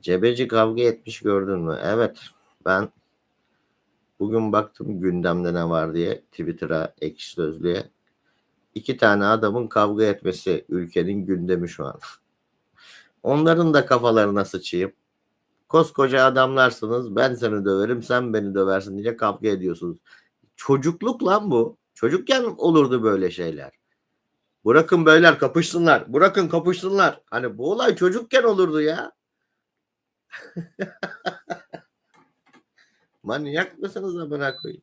Cebeci kavga etmiş gördün mü? Evet. Ben bugün baktım gündemde ne var diye Twitter'a, Ekşi Sözlüğe. İki tane adamın kavga etmesi ülkenin gündemi şu an. Onların da kafalarına sıçayım. Koskoca adamlarsınız. Ben seni döverim, sen beni döversin diye kavga ediyorsunuz. Çocukluk lan bu. Çocukken olurdu böyle şeyler. Bırakın beyler kapışsınlar. Bırakın kapışsınlar. Hani bu olay çocukken olurdu ya. Manyak mısınız amına koyayım?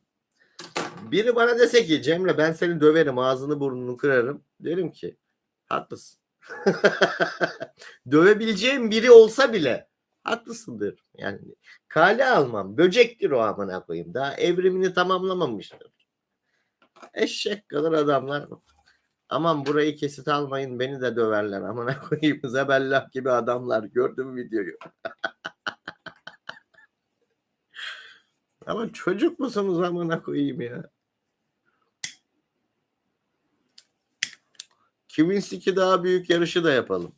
Biri bana dese ki Cemre ben seni döverim ağzını burnunu kırarım. Derim ki haklısın. Dövebileceğim biri olsa bile haklısındır. Yani kale almam. Böcektir o amına koyayım. Daha evrimini tamamlamamıştır. Eşek kadar adamlar. Aman burayı kesit almayın beni de döverler amına koyayım. Zebellah gibi adamlar. Gördüm videoyu. Ama çocuk musunuz amına koyayım ya? Kimin daha büyük yarışı da yapalım.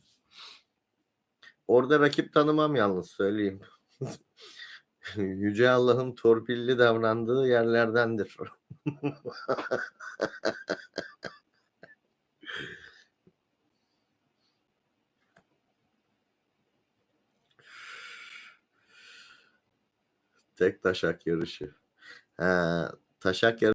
Orada rakip tanımam yalnız söyleyeyim. Yüce Allah'ın torpilli davrandığı yerlerdendir. Tek taşak yarışı. Ha, taşak yarışı